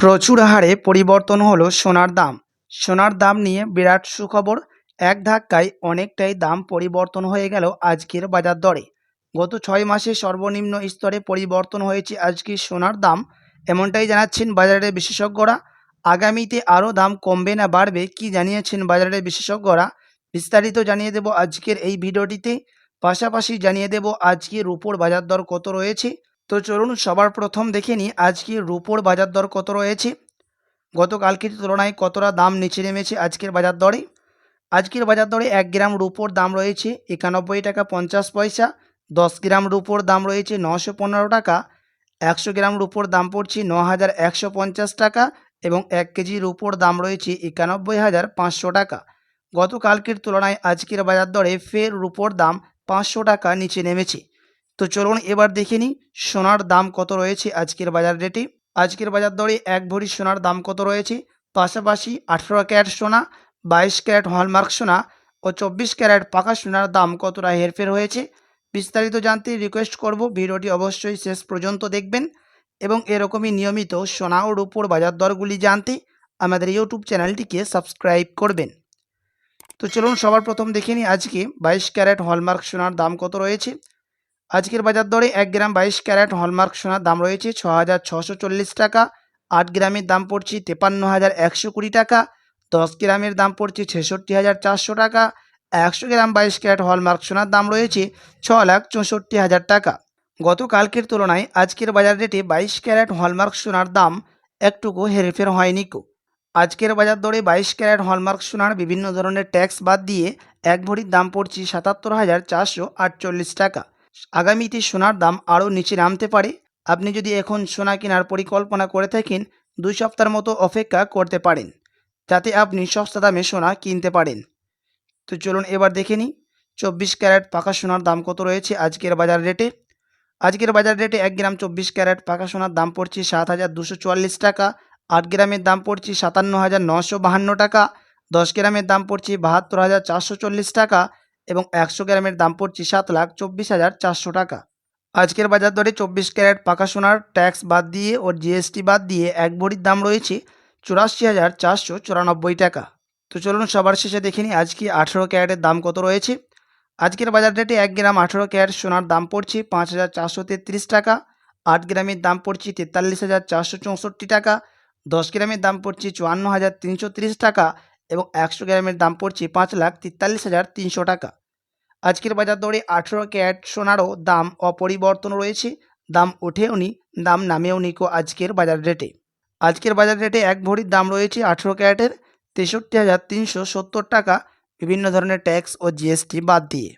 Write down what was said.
প্রচুর হারে পরিবর্তন হলো সোনার দাম। সোনার দাম নিয়ে বিরাট সুখবর। এক ধাক্কায় অনেকটাই দাম পরিবর্তন হয়ে গেল আজকের বাজার দরে। গত ছয় মাসে সর্বনিম্ন স্তরে পরিবর্তন হয়েছে আজকে সোনার দাম, এমনটাই জানাচ্ছেন বাজারের বিশেষজ্ঞরা। আগামীতে আরও দাম কমবে না বাড়বে কি জানিয়েছেন বাজারের বিশেষজ্ঞরা, বিস্তারিত জানিয়ে দেব আজকের এই ভিডিওটিতে। পাশাপাশি জানিয়ে দেব আজকে রুপোর বাজার দর কত রয়েছে তো চলুন সবার প্রথম দেখে নিই আজকে রুপোর বাজার দর কত রয়েছে? গতকালকের তুলনায় কতটা দাম নিচে নেমেছে আজকের বাজার দরে? আজকের বাজার দরে এক গ্রাম রুপোর দাম রয়েছে একানব্বই টাকা পঞ্চাশ পয়সা, দশ গ্রাম রুপোর দাম রয়েছে নশো পনেরো টাকা, একশো গ্রাম রুপোর দাম পড়ছে ন হাজার একশো পঞ্চাশ টাকা এবং এক কেজি রুপোর দাম রয়েছে একানব্বই হাজার পাঁচশো টাকা। গতকালকের তুলনায় আজকের বাজার দরে ফের রুপোর দাম পাঁচশো টাকা নিচে নেমেছে। তো চলুন এবার দেখে নিই সোনার দাম কত রয়েছে আজকের বাজার রেটে। আজকের বাজার দরে এক ভরি সোনার দাম কত রয়েছে? পাশাপাশি আঠেরো ক্যারেট সোনা, বাইশ ক্যারেট হলমার্ক সোনা ও চব্বিশ ক্যারেট পাকা সোনার দাম কতটা হেরফের হয়েছে? বিস্তারিত জানতে রিকোয়েস্ট করব, ভিডিওটি অবশ্যই শেষ পর্যন্ত দেখবেন এবং এরকমই নিয়মিত সোনা ও রূপোর বাজার দরগুলি জানতে আমাদের ইউটিউব চ্যানেলটিকে সাবস্ক্রাইব করবেন। তো চলুন সবার প্রথম দেখে নিই আজকে বাইশ ক্যারেট হলমার্ক সোনার দাম কত রয়েছে? আজকের বাজার দরে এক গ্রাম বাইশ ক্যারেট হলমার্ক সোনার দাম রয়েছে ছ হাজার ছশো চল্লিশ টাকা। আট গ্রামের দাম পড়ছে তেপান্ন হাজার একশো কুড়ি টাকা। দশ গ্রামের দাম পড়ছে ছেষট্টি হাজার চারশো টাকা। একশো গ্রাম বাইশ ক্যারেট হলমার্ক সোনার দাম রয়েছে ছ লাখ চৌষট্টি হাজার টাকা। গতকালকের তুলনায় আজকের বাজার রেটে বাইশ ক্যারেট হলমার্ক সোনার দাম একটুকু হেরফের হয়নি কো। আজকের বাজার দরে বাইশ ক্যারেট হলমার্ক সোনার বিভিন্ন ধরনের ট্যাক্স বাদ দিয়ে এক ভরির দাম পড়ছে সাতাত্তর হাজার চারশো আটচল্লিশ টাকা। আগামীতে সোনার দাম আরও নিচে নামতে পারে। আপনি যদি এখন সোনা কেনার পরিকল্পনা করে থাকেন, দুই সপ্তাহের মতো অপেক্ষা করতে পারেন, যাতে আপনি সস্তা দামে সোনা কিনতে পারেন। তো চলুন এবার দেখে নিই, চব্বিশ ক্যারেট পাকা সোনার দাম কত রয়েছে আজকের বাজার রেটে? আজকের বাজার রেটে এক গ্রাম চব্বিশ ক্যারেট পাকা সোনার দাম পড়ছে সাত হাজার দুশো চুয়াল্লিশ টাকা, আট গ্রামের দাম পড়ছে সাতান্ন হাজার নশো বাহান্ন টাকা, দশ গ্রামের দাম পড়ছে বাহাত্তর হাজার চারশো চল্লিশ টাকা এবং একশো গ্রামের দাম পড়ছে সাত লাখ চব্বিশ হাজার চারশো টাকা। আজকের বাজার দরে চব্বিশ ক্যারেট পাকা সোনার ট্যাক্স বাদ দিয়ে ও জিএসটি বাদ দিয়ে এক ভরির দাম রয়েছে চুরাশি হাজার চারশো চুরানব্বই টাকা। তো চলুন সবার শেষে দেখে নিই আজকে আঠেরো ক্যারেটের দাম কত রয়েছে। আজকের বাজার রেটে এক গ্রাম আঠেরো ক্যারেট সোনার দাম পড়ছে পাঁচ হাজার চারশো তেত্রিশ টাকা, আট গ্রামের দাম পড়ছে তেতাল্লিশ হাজার চারশো চৌষট্টি টাকা, দশ গ্রামের দাম পড়ছে চুয়ান্ন হাজার তিনশো তিরিশ টাকা এবং একশো গ্রামের দাম পড়ছে পাঁচ লাখ তেতাল্লিশ হাজার তিনশো টাকা। আজকের বাজার দরে আঠেরো ক্যারেট সোনারও দাম অপরিবর্তন রয়েছে। দাম ওঠেও নি, দাম নামেও নি কো আজকের বাজার রেটে। আজকের বাজার রেটে এক ভরির দাম রয়েছে আঠেরো ক্যারেটের তেষট্টি হাজার তিনশো সত্তর টাকা। বিভিন্ন ধরনের ট্যাক্স ও জিএসটি বাদ দিয়ে।